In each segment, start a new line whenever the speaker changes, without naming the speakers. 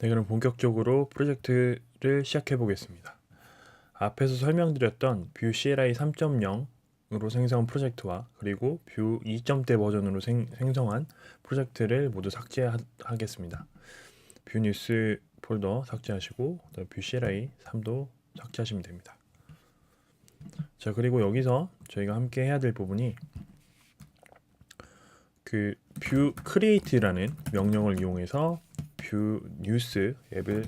네, 그럼 본격적으로 프로젝트를 시작해 보겠습니다. 앞에서 설명드렸던 뷰 CLI 3.0으로 생성한 프로젝트와 그리고 뷰 2.0대 버전으로 생, 생성한 프로젝트를 모두 삭제하겠습니다. 뷰 뉴스 폴더 삭제하시고 뷰 CLI 3도 삭제하시면 됩니다. 자 그리고 여기서 저희가 함께 해야 될 부분이 그 뷰 크리에이트라는 명령을 이용해서 뷰 뉴스 앱을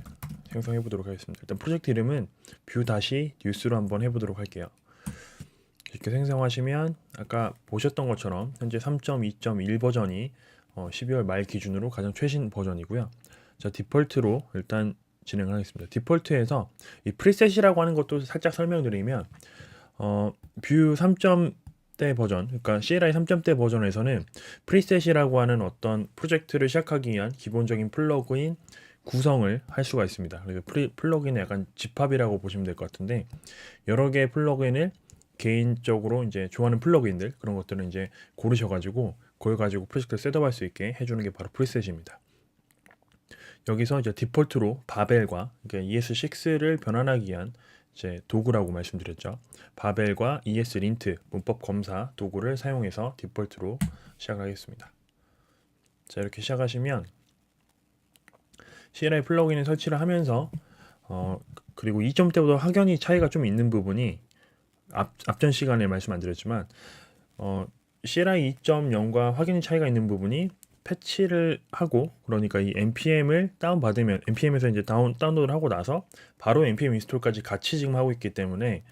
생성해 보도록 하겠습니다. 일단 프로젝트 이름은 뷰 다시 뉴스로 한번 해보도록 할게요. 이렇게 생성하시면 아까 보셨던 것처럼 현재 3.2.1 버전이 어, 12월 말 기준으로 가장 최신 버전이고요. 자 디폴트로 일단 진행을 하겠습니다. 디폴트에서 이 프리셋이라고 하는 것도 살짝 설명드리면 어, 뷰 3. 대 버전, 그러니까 CLI 3.대 버전에서는 프리셋이라고 하는 어떤 프로젝트를 시작하기 위한 기본적인 플러그인 구성을 할 수가 있습니다. 그래서 프리, 플러그인은 약간 집합이라고 보시면 될 것 같은데 여러 개의 플러그인을 개인적으로 이제 좋아하는 플러그인들 그런 것들은 이제 고르셔가지고 그걸 가지고 프로젝트를 셋업할 수 있게 해주는 게 바로 프리셋입니다. 여기서 이제 디폴트로 바벨과 그러니까 ES6를 변환하기 위한 이 제 도구라고 말씀드렸죠. 바벨과 ES 린트 문법 검사 도구를 사용해서 디폴트로 시작하겠습니다. 자 이렇게 시작하시면 CLI 플러그인을 설치를 하면서 어 그리고 2점대보다 확연히 차이가 좀 있는 부분이 앞, 앞전 시간에 말씀 안 드렸지만 어 CLI 2.0과 확연히 차이가 있는 부분이 패치를 하고 그러니까 이 npm을 다운 받으면 npm에서 이제 다운 다운로드를 하고 나서 바로 npm 인스톨까지 같이 지금 하고 있기 때문에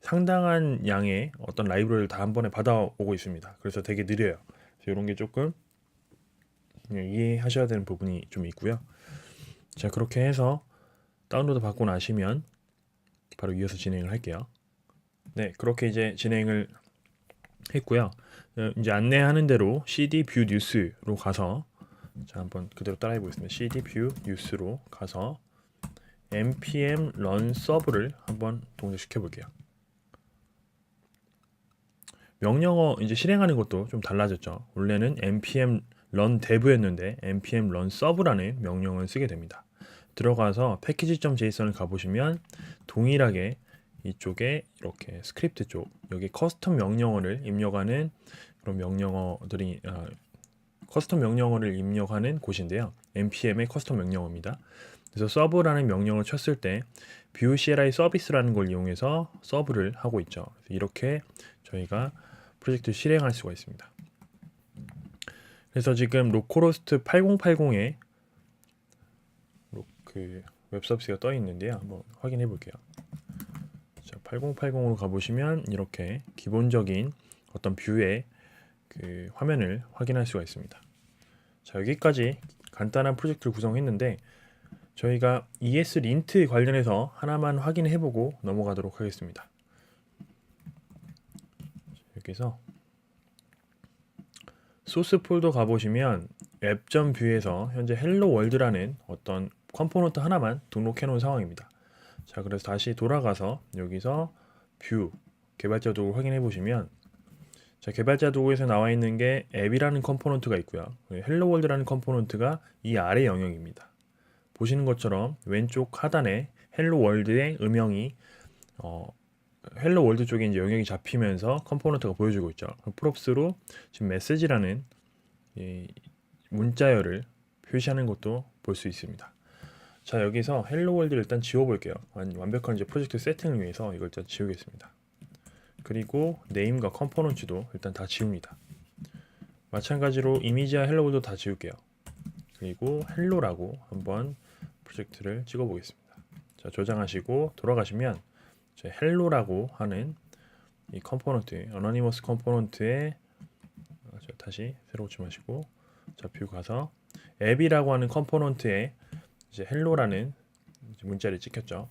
상당한 양의 어떤 라이브러리를 다 한 번에 받아오고 있습니다. 그래서 되게 느려요. 그래서 이런 게 조금 이해하셔야 되는 부분이 좀 있고요. 자 그렇게 해서 다운로드 받고 나시면 바로 이어서 진행을 할게요. 네 그렇게 이제 진행을 했고요. 어, 이제 안내하는 대로 CD 뷰 뉴스로 가서 자 한번 그대로 따라해 보겠습니다. CD 뷰 뉴스로 가서 npm run serve를 한번 동작시켜 볼게요. 명령어 이제 실행하는 것도 좀 달라졌죠. 원래는 npm run dev였는데 npm run serve라는 명령을 쓰게 됩니다. 들어가서 패키지.json을 가보시면 동일하게 이쪽에 이렇게 스크립트 쪽 여기 커스텀 명령어를 입력하는 그런 명령어들이 아, 커스텀 명령어를 입력하는 곳인데요. npm의 커스텀 명령어입니다. 그래서 서브라는 명령을 쳤을 때 view CLI 서비스라는 걸 이용해서 서브를 하고 있죠. 이렇게 저희가 프로젝트 실행할 수가 있습니다. 그래서 지금 로컬호스트 8080에 그 웹서비스가 떠 있는데요. 한번 확인해 볼게요. 자, 8080으로 가보시면 이렇게 기본적인 어떤 뷰의 그 화면을 확인할 수가 있습니다. 자, 여기까지 간단한 프로젝트를 구성했는데 저희가 ES 린트 관련해서 하나만 확인해 보고 넘어가도록 하겠습니다. 여기서 소스 폴더 가보시면 앱.뷰에서 현재 헬로 월드라는 어떤 컴포넌트 하나만 등록해 놓은 상황입니다. 자, 그래서 다시 돌아가서 여기서 뷰 개발자 도구 확인해 보시면 자, 개발자 도구에서 나와 있는 게 앱이라는 컴포넌트가 있고요. 헬로 월드라는 컴포넌트가 이 아래 영역입니다. 보시는 것처럼 왼쪽 하단에 헬로 월드의 음영이 어, 헬로 월드 쪽에 이제 영역이 잡히면서 컴포넌트가 보여주고 있죠. 프롭스로 지금 메시지라는 이 문자열을 표시하는 것도 볼 수 있습니다. 자 여기서 헬로 월드를 일단 지워볼게요. 완벽한 이제 프로젝트 세팅을 위해서 이걸 일단 지우겠습니다. 그리고 네임과 컴포넌트도 일단 다 지웁니다. 마찬가지로 이미지와 헬로 월드 다 지울게요. 그리고 헬로라고 한번 프로젝트를 찍어보겠습니다. 자 저장하시고 돌아가시면 제 헬로라고 하는 이 컴포넌트, 어너니머스 컴포넌트에 어, 다시 새로 고치 마시고 자 뷰 가서 앱이라고 하는 컴포넌트에 이제 헬로라는 문자를 찍혔죠.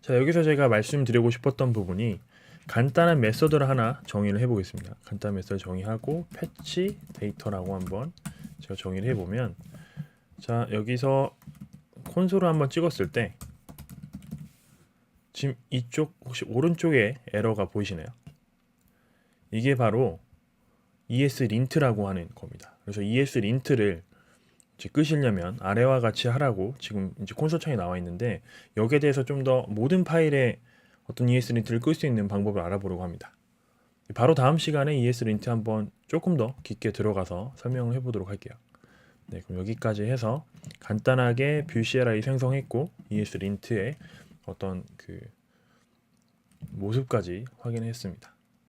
자 여기서 제가 말씀드리고 싶었던 부분이 간단한 메서드를 하나 정의를 해보겠습니다. 간단한 메서드 정의하고 패치 데이터라고 한번 제가 정의를 해보면 자 여기서 콘솔을 한번 찍었을 때 지금 이쪽 혹시 오른쪽에 에러가 보이시나요? 이게 바로 ES 린트라고 하는 겁니다. 그래서 ES 린트를 이제 끄시려면 아래와 같이 하라고 지금 이제 콘솔 창에 나와 있는데 여기에 대해서 좀 더 모든 파일에 어떤 ESLint를 끌 수 있는 방법을 알아보려고 합니다. 바로 다음 시간에 ESLint 한번 조금 더 깊게 들어가서 설명을 해보도록 할게요. 네, 그럼 여기까지 해서 간단하게 뷰 CLI 생성했고 ESLint의 어떤 그 모습까지 확인했습니다.